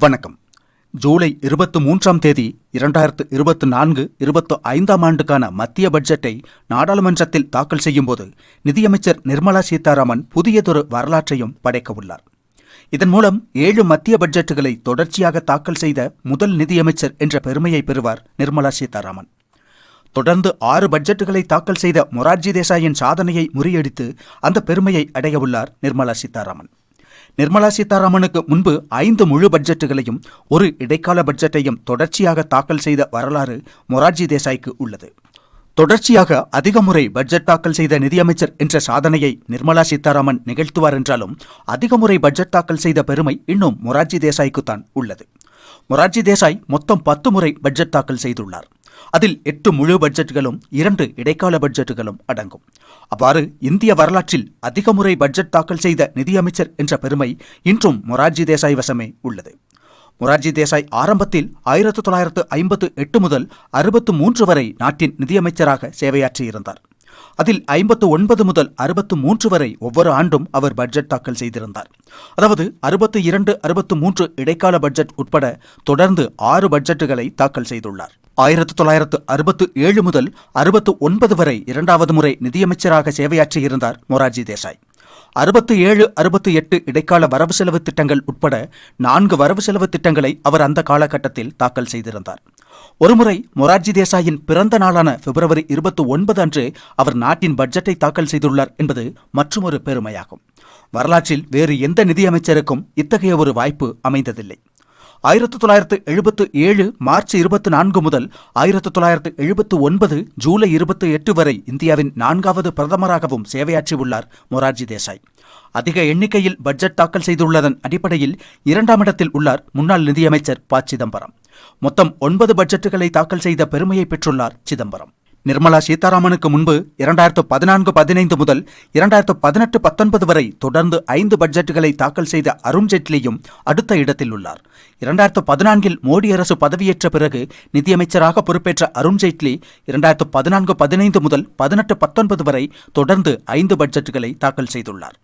வணக்கம். ஜூலை இருபத்தி மூன்றாம் தேதி இரண்டாயிரத்து இருபத்தி நான்கு இருபத்தி ஐந்தாம் ஆண்டுக்கான மத்திய பட்ஜெட்டை நாடாளுமன்றத்தில் தாக்கல் செய்யும்போது நிதியமைச்சர் நிர்மலா சீதாராமன் புதியதொரு வரலாற்றையும் படைக்க உள்ளார் இதன் மூலம் ஏழு மத்திய பட்ஜெட்டுகளை தொடர்ச்சியாக தாக்கல் செய்த முதல் நிதியமைச்சர் என்ற பெருமையை பெறுவார் நிர்மலா சீதாராமன். தொடர்ந்து ஆறு பட்ஜெட்டுகளை தாக்கல் செய்த மொரார்ஜி தேசாயின் சாதனையை முறியடித்து அந்த பெருமையை அடையவுள்ளார் நிர்மலா சீதாராமன். நிர்மலா சீதாராமனுக்கு முன்பு ஐந்து முழு பட்ஜெட்டுகளையும் ஒரு இடைக்கால பட்ஜெட்டையும் தொடர்ச்சியாக தாக்கல் செய்த வரலாறு மொரார்ஜி தேசாய்க்கு உள்ளது. தொடர்ச்சியாக அதிக முறை பட்ஜெட் தாக்கல் செய்த நிதியமைச்சர் என்ற சாதனையை நிர்மலா சீதாராமன் நிகழ்த்துவார் என்றாலும் அதிக முறை பட்ஜெட் தாக்கல் செய்த பெருமை இன்னும் மொரார்ஜி தேசாய்க்குத்தான் உள்ளது. மொரார்ஜி தேசாய் மொத்தம் பத்து முறை பட்ஜெட் தாக்கல் செய்துள்ளார். அதில் எட்டு முழு பட்ஜெட்டுகளும் இரண்டு இடைக்கால பட்ஜெட்டுகளும் அடங்கும். அவ்வாறு இந்திய வரலாற்றில் அதிக முறை பட்ஜெட் தாக்கல் செய்த நிதியமைச்சர் என்ற பெருமை இன்றும் மொரார்ஜி தேசாய் வசமே உள்ளது. மொரார்ஜி தேசாய் ஆரம்பத்தில் ஆயிரத்து தொள்ளாயிரத்து ஐம்பத்து எட்டு முதல் அறுபத்து மூன்று வரை நாட்டின் நிதியமைச்சராக சேவையாற்றியிருந்தார் அதில் ஐம்பத்து ஒன்பது முதல் அறுபத்து மூன்று வரை ஒவ்வொரு ஆண்டும் அவர் பட்ஜெட் தாக்கல் செய்திருந்தார். அதாவது அறுபத்து இரண்டு அறுபத்து மூன்று இடைக்கால பட்ஜெட் உட்பட தொடர்ந்து ஆறு பட்ஜெட்டுகளை தாக்கல் செய்துள்ளார். ஆயிரத்து தொள்ளாயிரத்து அறுபத்து ஏழு முதல் அறுபத்து ஒன்பது வரை இரண்டாவது முறை நிதியமைச்சராக சேவையாற்றியிருந்தார் மொரார்ஜி தேசாய். அறுபத்து ஏழு அறுபத்து எட்டு இடைக்கால வரவு செலவு திட்டங்கள் உட்பட நான்கு வரவு செலவு திட்டங்களை அவர் அந்த காலகட்டத்தில் தாக்கல் செய்திருந்தார். ஒருமுறை மொரார்ஜி தேசாயின் பிறந்த நாளான பிப்ரவரி இருபத்தி ஒன்பது அன்று அவர் நாட்டின் பட்ஜெட்டை தாக்கல் செய்துள்ளார் என்பது மற்றொரு பெருமையாகும். வரலாற்றில் வேறு எந்த நிதியமைச்சருக்கும் இத்தகைய ஒரு வாய்ப்பு அமைந்ததில்லை. ஆயிரத்தி தொள்ளாயிரத்து எழுபத்து ஏழு மார்ச் இருபத்தி நான்கு முதல் ஆயிரத்தி தொள்ளாயிரத்து எழுபத்து ஒன்பது ஜூலை இருபத்தி எட்டு வரை இந்தியாவின் நான்காவது பிரதமராகவும் சேவையாற்றியுள்ளார் மொரார்ஜி தேசாய். அதிக எண்ணிக்கையில் பட்ஜெட் தாக்கல் செய்துள்ளதன் அடிப்படையில் இரண்டாம் இடத்தில் உள்ளார் முன்னாள் நிதியமைச்சர் ப. சிதம்பரம். மொத்தம் ஒன்பது பட்ஜெட்டுகளை தாக்கல் செய்த பெருமையை பெற்றுள்ளார் சிதம்பரம். நிர்மலா சீதாராமனுக்கு முன்பு இரண்டாயிரத்து பதினான்கு பதினைந்து முதல் இரண்டாயிரத்து பதினெட்டு பத்தொன்பது வரை தொடர்ந்து ஐந்து பட்ஜெட்டுகளை தாக்கல் செய்த அருண்ஜேட்லியும் அடுத்த இடத்தில் உள்ளார். இரண்டாயிரத்து பதினான்கில் மோடி அரசு பதவியேற்ற பிறகு நிதியமைச்சராக பொறுப்பேற்ற அருண்ஜேட்லி இரண்டாயிரத்து பதினான்கு பதினைந்து முதல் பதினெட்டு பத்தொன்பது வரை தொடர்ந்து ஐந்து பட்ஜெட்டுகளை தாக்கல் செய்துள்ளார்.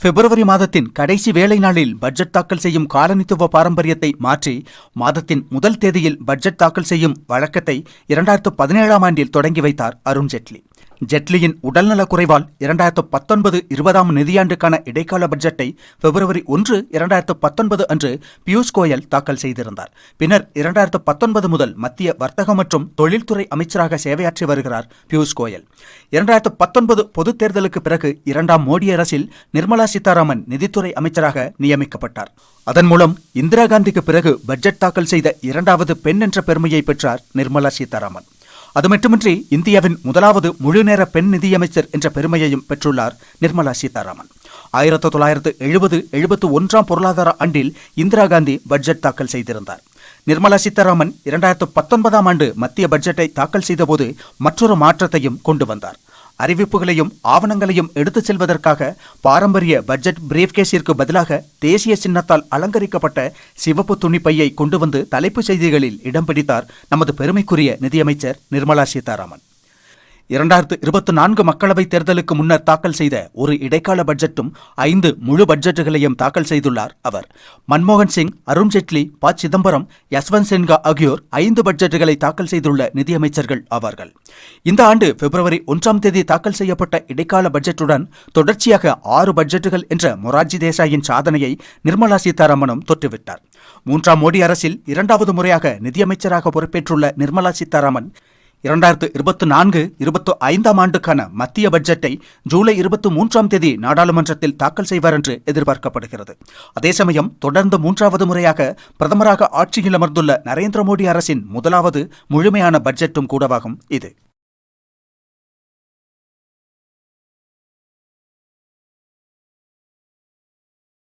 பிப்ரவரி மாதத்தின் கடைசி வேலை நாளில் பட்ஜெட் தாக்கல் செய்யும் காலனித்துவ பாரம்பரியத்தை மாற்றி மாதத்தின் முதல் தேதியில் பட்ஜெட் தாக்கல் செய்யும் வழக்கத்தை இரண்டாயிரத்து பதினேழாம் ஆண்டில் தொடங்கி வைத்தார் அருண்ஜேட்லி. ஜெட்லியின் உடல்நலக் குறைவால் இரண்டாயிரத்து பத்தொன்பது இருபதாம் நிதியாண்டுக்கான இடைக்கால பட்ஜெட்டை பிப்ரவரி ஒன்று இரண்டாயிரத்து பத்தொன்பது அன்று பியூஷ் கோயல் தாக்கல் செய்திருந்தார். பின்னர் இரண்டாயிரத்து பத்தொன்பது முதல் மத்திய வர்த்தக மற்றும் தொழில்துறை அமைச்சராக சேவையாற்றி வருகிறார் பியூஷ் கோயல். இரண்டாயிரத்து பத்தொன்பது பொதுத் தேர்தலுக்கு பிறகு இரண்டாம் மோடி அரசில் நிர்மலா சீதாராமன் நிதித்துறை அமைச்சராக நியமிக்கப்பட்டார். அதன் மூலம் இந்திரா காந்திக்கு பிறகு பட்ஜெட் தாக்கல் செய்த இரண்டாவது பெண் என்ற பெருமையை பெற்றார் நிர்மலா சீதாராமன். அது மட்டுமின்றி இந்தியாவின் முதலாவது முழுநேர பெண் நிதியமைச்சர் என்ற பெருமையையும் பெற்றுள்ளார் நிர்மலா சீதாராமன். ஆயிரத்தி தொள்ளாயிரத்து எழுபது எழுபத்து ஒன்றாம் பொருளாதார ஆண்டில் இந்திரா காந்தி பட்ஜெட் தாக்கல் செய்திருந்தார். நிர்மலா சீதாராமன் இரண்டாயிரத்து பத்தொன்பதாம் ஆண்டு மத்திய பட்ஜெட்டை தாக்கல் செய்தபோது மற்றொரு மாற்றத்தையும் கொண்டு வந்தார். அறிவிப்புகளையும் ஆவணங்களையும் எடுத்துச் செல்வதற்காக பாரம்பரிய பட்ஜெட் பிரீஃப்கேஸிற்கு பதிலாக தேசிய சின்னத்தால் அலங்கரிக்கப்பட்ட சிவப்பு துணிப்பையை கொண்டு வந்து தலைப்புச் செய்திகளில் இடம் பிடித்தார் நமது பெருமைக்குரிய நிதியமைச்சர் நிர்மலா சீதாராமன். இரண்டாயிரத்து இருபத்தி நான்கு மக்களவைத் தேர்தலுக்கு முன்னர் தாக்கல் செய்த ஒரு இடைக்கால பட்ஜெட்டும் ஐந்து முழு பட்ஜெட்டுகளையும் தாக்கல் செய்துள்ளார் அவர். மன்மோகன் சிங் அருண்ஜேட்லி ப. சிதம்பரம் யஸ்வந்த் சின்ஹா ஆகியோர் ஐந்து பட்ஜெட்டுகளை தாக்கல் செய்துள்ள நிதியமைச்சர்கள் ஆவார்கள் இந்த ஆண்டு பிப்ரவரி ஒன்றாம் தேதி தாக்கல் செய்யப்பட்ட இடைக்கால பட்ஜெட்டுடன் தொடர்ச்சியாக ஆறு பட்ஜெட்டுகள் என்ற மொரார்ஜி தேசாயின் சாதனையை நிர்மலா சீதாராமனும் தொற்றுவிட்டார் மூன்றாம் மோடி அரசில் இரண்டாவது முறையாக நிதியமைச்சராக பொறுப்பேற்றுள்ள நிர்மலா சீதாராமன் இரண்டாயிரத்து இருபத்தி நான்கு இருபத்தி ஐந்தாம் ஆண்டுக்கான மத்திய பட்ஜெட்டை ஜூலை இருபத்தி மூன்றாம் தேதி நாடாளுமன்றத்தில் தாக்கல் செய்வார் என்று எதிர்பார்க்கப்படுகிறது. அதே சமயம் தொடர்ந்து மூன்றாவது முறையாக பிரதமராக ஆட்சியில் அமர்ந்துள்ள நரேந்திர மோடி அரசின் முதலாவது முழுமையான பட்ஜெட்டும் கூடவாகும் இது.